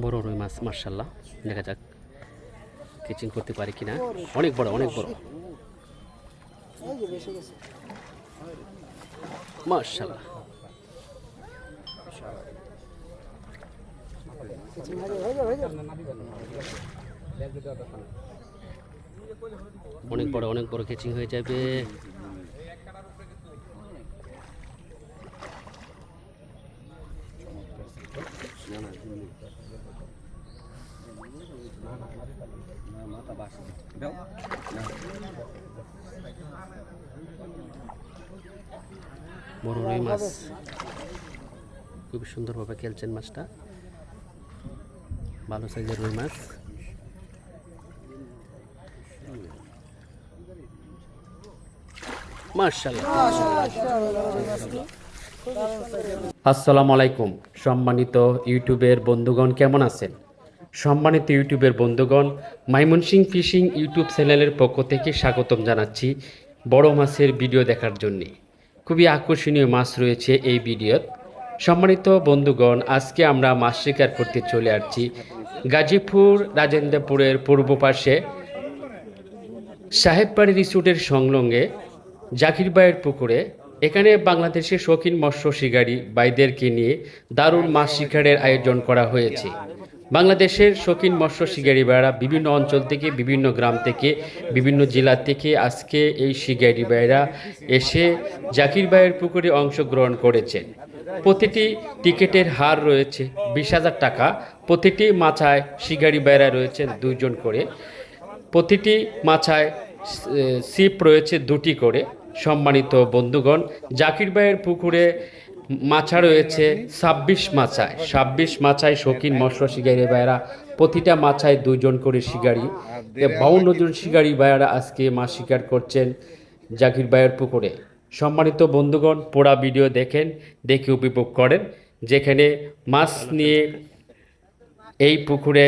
বড় রুই মাছ মার্শাল্লাহ দেখা যাক কিচিং করতে পারি কি না অনেক বড় অনেক বড়। মার্শাল্লাহ। অনেক বড় অনেক বড় কেচিং হয়ে যাবে। বড় রুই মাছ। খুব সুন্দরভাবে খেলছেন মাছটা। ভালো সাইজের রুই মাছ। মার্শাল্লাহ আসসালামু আলাইকুম, সম্মানিত ইউটিউবের বন্ধুগণ কেমন আছেন? সম্মানিত ইউটিউবের বন্ধুগণ মাইমনসিং ফিশিং ইউটিউব চ্যানেলের পক্ষ থেকে স্বাগতম জানাচ্ছি বড় মাছের ভিডিও দেখার জন্য। খুবই আকর্ষণীয় মাছ রয়েছে এই ভিডিওত। সম্মানিত বন্ধুগণ, আজকে আমরা মাছ শিকার করতে চলে আসছি গাজীপুর রাজেন্দ্রপুরের পূর্ব পাশে সাহেববাড়ি রিসোর্টের সংলগ্নে জাকির পুকুরে। এখানে বাংলাদেশের শৌখিন মৎস্য শিকারী বাইদেরকে নিয়ে দারুণ মাছ শিকারের আয়োজন করা হয়েছে। বাংলাদেশের শৌখিন মৎস্য শিকারী ভাইরা বিভিন্ন অঞ্চল থেকে, বিভিন্ন গ্রাম থেকে, বিভিন্ন জেলা থেকে আজকে এই শিকারী ভাইরা এসে জাকির ভাইয়ের পুকুরে অংশগ্রহণ করেছেন। প্রতিটি টিকিটের হার রয়েছে বিশ হাজার টাকা। প্রতিটি মাছায় শিকারী ভাইরা রয়েছেন দুইজন করে। প্রতিটি মাছায় সিপ রয়েছে দুটি করে। সম্মানিত বন্ধুগণ, জাকির ভাইয়ের পুকুরে মাছা রয়েছে ছাব্বিশ মাছায়। ছাব্বিশ মাছায় শৌখিন মৎস্য শিকারী ভাইয়েরা, প্রতিটা মাছায় দুজন করে শিকারি। বাউন্ন জন শিকারি ভাইয়েরা আজকে মাছ শিকার করছেন জাকির ভাইয়ের পুকুরে। সম্মানিত বন্ধুগণ পোড়া ভিডিও দেখেন, দেখে উপভোগ করেন, যেখানে মাছ নিয়ে এই পুকুরে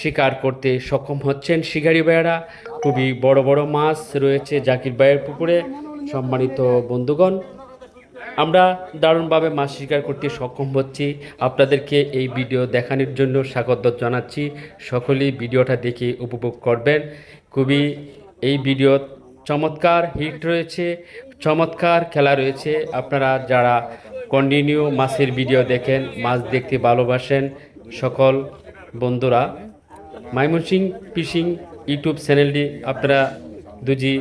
শিকার করতে সক্ষম হচ্ছেন শিকারি ভাইয়েরা। খুবই বড় বড় মাছ রয়েছে জাকির ভাইয়ের পুকুরে। সম্মানিত বন্ধুগণ, আমরা দারুণভাবে মাছ শিকার করতে সক্ষম হচ্ছি। আপনাদেরকে এই ভিডিও দেখানোর জন্য স্বাগত জানাচ্ছি। সকলেই ভিডিওটা দেখে উপভোগ করবেন। খুবই এই ভিডিও চমৎকার হিট রয়েছে, চমৎকার খেলা রয়েছে। আপনারা যারা কন্টিনিউ মাছের ভিডিও দেখেন, মাছ দেখতে ভালোবাসেন, সকল বন্ধুরা মাইমনসিং ফিশিং ইউটিউব চ্যানেলটি আপনারা দুজি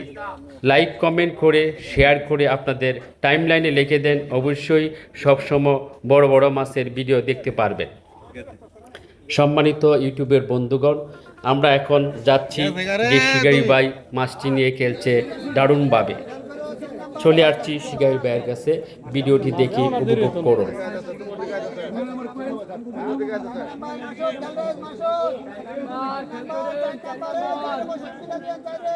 লাইক কমেন্ট করে শেয়ার করে আপনাদের টাইম লাইনে লিখে দেন। অবশ্যই সবসময় বড় বড় মাছের ভিডিও দেখতে পারবেন। সম্মানিত ইউটিউবের বন্ধুগণ আমরা এখন যাচ্ছি যে শিকারি বাই মাছটি নিয়ে খেলছে দারুণভাবে। চলে আসছি শিকারি ভাইয়ের কাছে। ভিডিওটি দেখে উপভোগ করুন। লাল টাকা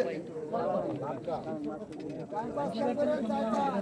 Valeu. টাকা লেবো তো, লাল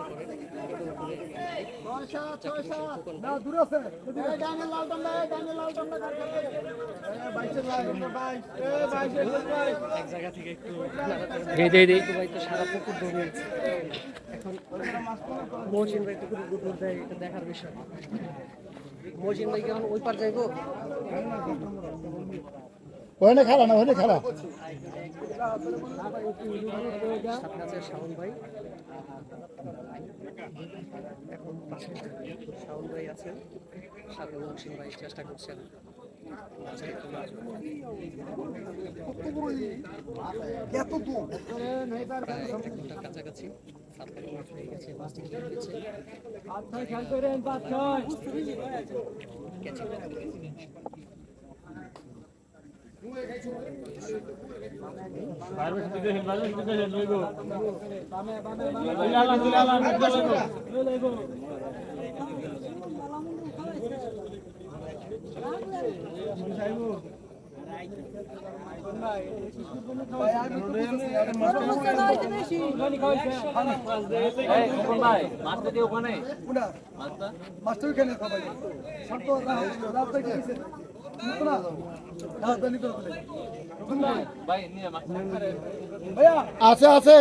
করেন এবং উপরে না দূর আছে এই ডানে লাল টন্ডা এই ডানে লাল টন্ডা কার কাছে এই বাইশের লাল টন্ডা বাইশ এই বাইশের বাইশ এক জায়গা থেকে একটু দে দে দে ভাই তো মহসিন গুড় দেয় এটা দেখার বিষয়। মহসিন ভাই কেমন ওই পার যাইবো? ওখানে খালা না ওখানে খালা। ভাই। এখন পাশে শাওন ভাই আছেন। সাথে মহসিন ভাই চেষ্টা করছেন। কাছাকাছি সাত লাখ গেছে ক্যাচিং মাস্টার? ওখানে শান্ত রাস্তা আছে আছে।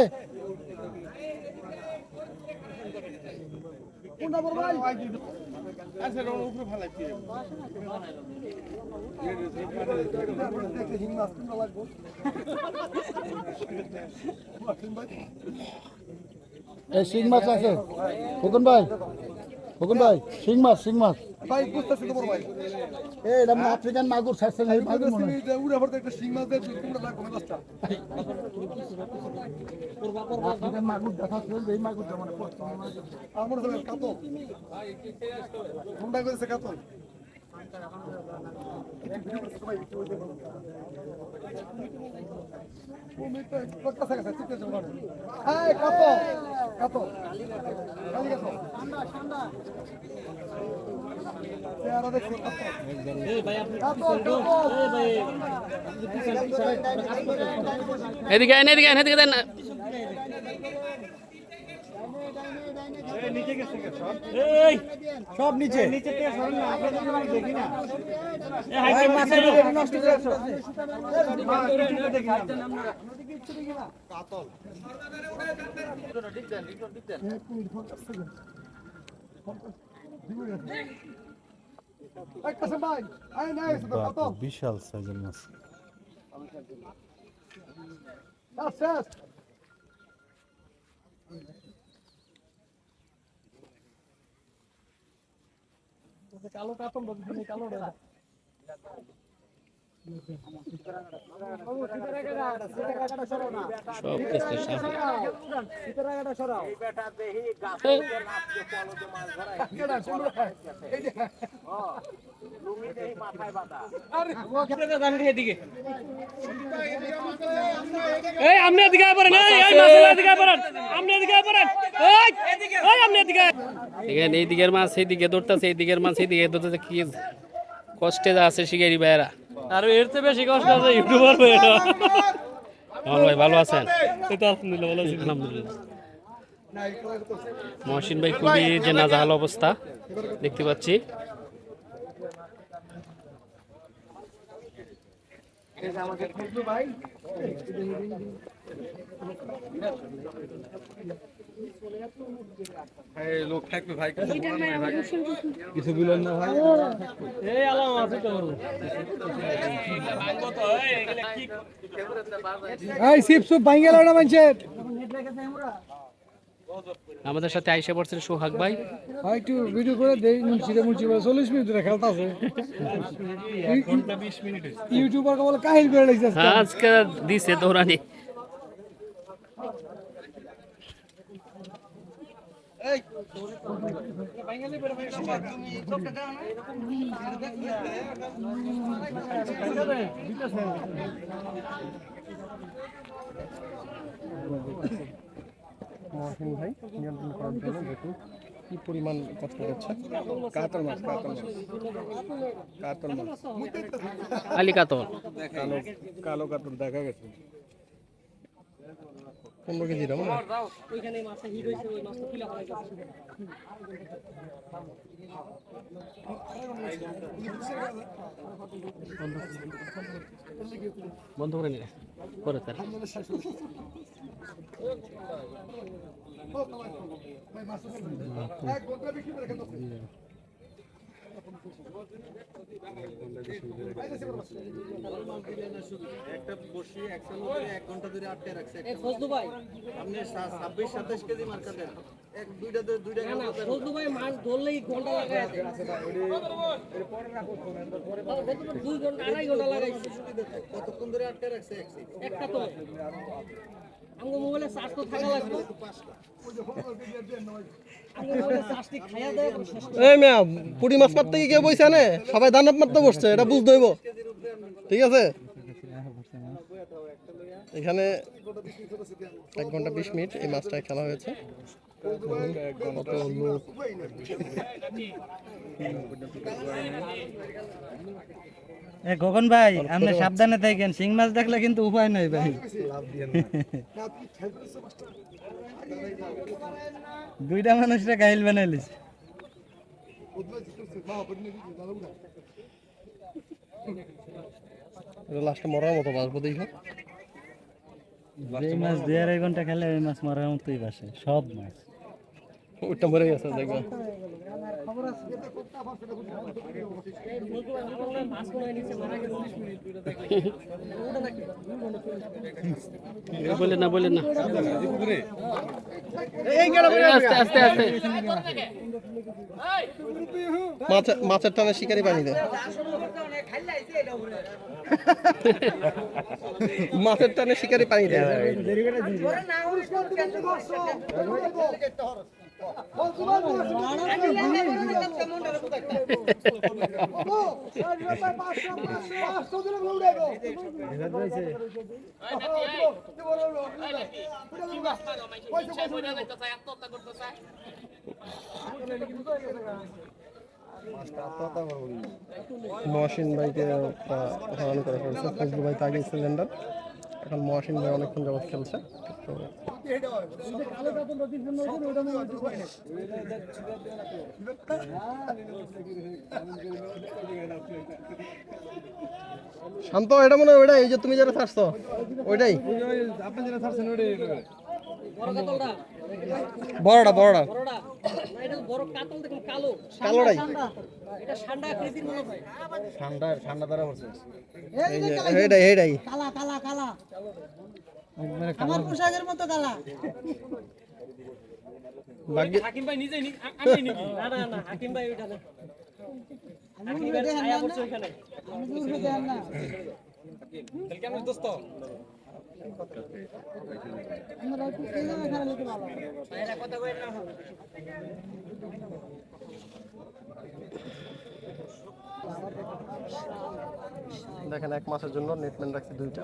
এই শিং মাছ আছে। ফুকন ভাই ফুকন ভাই, শিং মাছ শিং মাছ। ভাই বুঝতেছি তো বড় ভাই। এটা আফ্রিকান মাগুর ছাড়ছেন এই মাগুর মনে হয়। উড়ে ভরতে একটা শিং মাছ দিয়ে তোমরা লাগবো মাছটা আফ্রিকান মাগুর দেখাচ্ছে এই মাগুরটা মানে পড়ছে। আমার হলো কাতল। কোনটা কাছে কাছে ঠিক আছে কাতল। কাতল কাতল। কাতল কাতল এদিকে আয় না, এদিকে আয় না, এদিকে দেন। সব নিচে। নিচে বিশাল সাইজের মাছ কালো কাতম কালো। এই আপনি এদিকে এই আপনি এদিকে এই দিকের মাছ এই দিকে দৌড়তেছে এই দিকের মাছ এই দিকে দৌড়তেছে কি কষ্টে যা আছে শিকারি ভাইয়েরা। আর এর চেয়ে বেশি কষ্ট আছে ইউটিউবার হয়ে আমার ভাই ভালো আছেন? আলহামদুলিল্লাহ ভালো আলহামদুলিল্লাহ। মহসিন ভাই খুবই যে নাজাহাল অবস্থা দেখতে পাচ্ছি। এই আলাম আছে তো এই সিপ সুপ ভাঙ না মানুষের আমাদের সাথে আইসা পড়ছেন সোহাগ ভাই হয় একটু ভিডিও করে দেই মুন্সিরে মুন্সি বলে চল্লিশ মিনিট ধরে খেলতে আছে ইউটিউবার বলে কাহিল করে হ্যাঁ আজকে দিছে দৌড়ানি মহসিন ভাই নিয়ন্ত্রণ করার জন্য দেখুন কি পরিমাণ কষ্ট করছে কাতল মাছ কাতল মাছ। কাতল মাছ। আলী কাতল। কালো কালো কাতল দেখা গেছে। পনেরো কেজি দাম না ওইখানে মাছটা হিট হয়েছে ওই মাছটা কিলা করা গেছে বন্ধ করে নিলে করে তার এক ঘণ্টা বিক্রি করে খেতে একটা বসি একশো ধরে এক ঘণ্টা ধরে আটকে রাখছে। এই ফজলু ভাই। আপনি ছাব্বিশ সাতাশ কেজি মার্কা দেন এক দুইটা দুইটা না না ফজলু ভাই মাছ ধরলেই ঘণ্টা লাগায় দুই ঘণ্টা আড়াই ঘণ্টা লাগাইছে। কতক্ষণ ধরে আটকে রাখছে একটা তো। মোবাইলে চার্জ থাকা লাগবে। এই মিয়া মাছ মারতে কি কেউ বইছে নে সবাই দানব মারতে বসছে এটা বুঝতে হইব। ঠিক আছে? এখানে এক ঘণ্টা বিশ মিনিট এই মাছটা খেলা হয়েছে। এ গগন ভাই আপনি সাবধানে থাকেন শিং মাছ দেখলে কিন্তু উপায় নাই ভাই। দুইটা মানুষরা গাইল বানাইলিস এটা লাস্টে মরার মতো বাঁচবো দেখো। যেই মাছ দুই আড়াই ঘণ্টা খেলে ওই মাছ মারার মতোই বাসে সব মাছ। ওইটা মরে গেছে দেখবা। মাছ নিচে মারা গেছে ওটা নাকি বলে না বলে না আস্তে আস্তে আস্তে। মাছের টানে শিকারি পানি দেয়। মাছের টানে শিকারি পানি দেয়। মহসিন ভাইকে হরানি করে ফেলছে ফজলু ভাই তো আগে সিলিন্ডার। এখন মহাসিন ভাই অনেকক্ষণ যাবৎ খেলছে। তো শান্ত, এটা মনে হয় ওইটাই, এই যে তুমি যারা ছাড়ছো, ওইটাই। আপনি যারা থাকছেন বড়টা বড়টা বড়টা। কালোটাই? ঠান্ডা মনে এই যে এইটাই এইটাই। কালা কালা কালা। আমার পোশাকের মতো কালা। হাকিম ভাই নিজেই আমি নাকি? না না না হাকিম ভাই ওইটা না। হাকিম ভাই ছায়া পড়ছে ওইখানে। তাহলে দোস্ত? দেখেন এক মাসের জন্য নেটম্যান রাখছি দুইটা।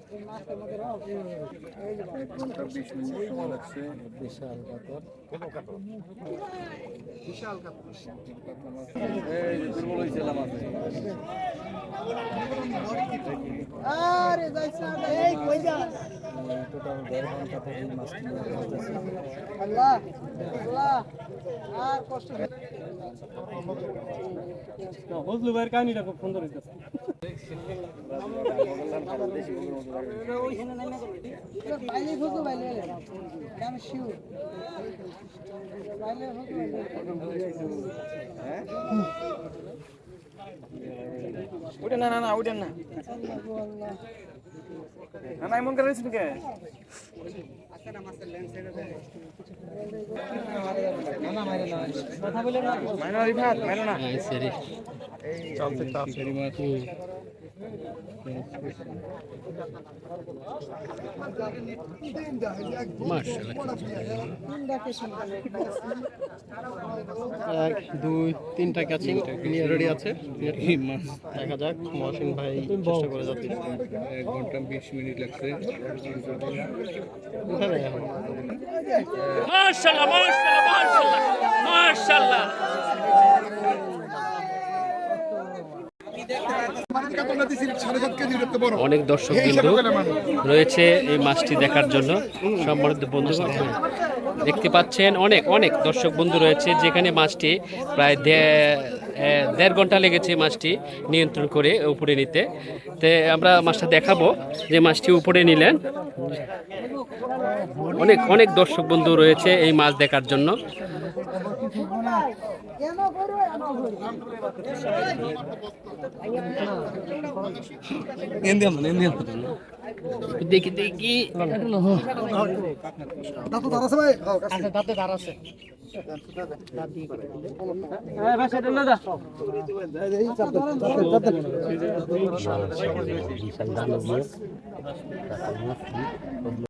বিশাল কাতর আরে যাইছে এই আল্লাহ। আর কষ্ট ফজলু ভাইয়ের কাহিনীটা খুব সুন্দর হইতেছে। ওটা না না না ওটা না। না না এমন করে কে? না। এক দুই তিনটা ক্যাচিং নিয়ে রেডি আছে? দেখা যাক মহসিন ভাই চেষ্টা করে যাচ্ছে। এক ঘণ্টা বিশ মিনিট লাগছে। উঠে নেই এখন। মাশাআল্লাহ অনেক দর্শক বিন্দু রয়েছে এই মাছটি দেখার জন্য। সম্মানিত বন্ধু, দেখতে পাচ্ছেন অনেক অনেক দর্শক বন্ধু রয়েছে যেখানে মাছটি প্রায় দেড় ঘণ্টা লেগেছে মাছটি নিয়ন্ত্রণ করে উপরে নিতে। তো আমরা মাছটা দেখাবো যে মাছটি উপরে নিলেন। অনেক অনেক দর্শক বন্ধু রয়েছে এই মাছ দেখার জন্য। দেখি দেখি। দাঁত দাঁড় আছে ভাই আচ্ছা দাঁতে দাঁড় আছে